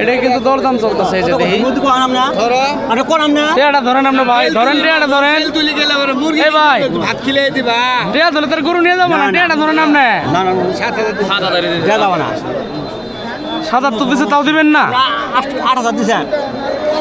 এটা কিন্তু দরদাম চলতেছে এই যে দেখি। আরে টিয়াটা ধরেন আপনি ভাই ধরেন টিয়াটা ধরেন। তুলি গেলে আবার মুরগি এই ভাই। ভাত খেলে দিবা। টিয়া ধরে তোর গরু নিয়ে যাব না টিয়াটা ধরেন আপনি না না না সাত হাজার সাত হাজার দেওয়া যাবে না। সাতাত্তর দিচ্ছে তাও দিবেন না। আট আট হাজার দিচ্ছেন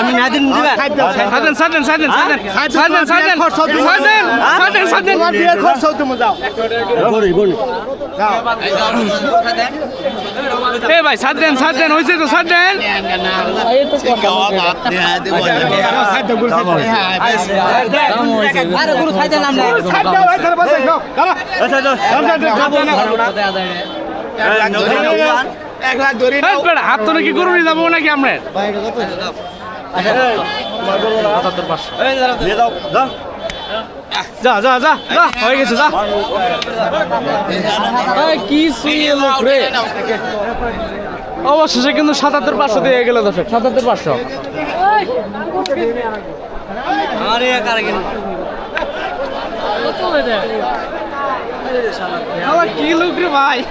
আমি না দিন দিবেন সাদেন সাদেন সাদেন সাদেন সাদেন সাদেন সাদেন সাদেন সাদেন খরচ হতো যাও। গরি গরি এ ভাই সাদেন সাদেন হইছে তো সাদেন আচ্ছা এক লাখ ধরি হাত তো নাকি গরু নিয়ে যাব নাকি আমরা? দিয়ে দাও দাও। যা যা যা যা হয়ে গেছে যা। কি সুইয়ে লোক রে। অবশেষে কিন্তু সাতাত্তর পাঁচশো দিয়ে গেল দর্শক সাতাত্তর পাঁচশো। আরে কারে কিনা কি লোক রে ভাই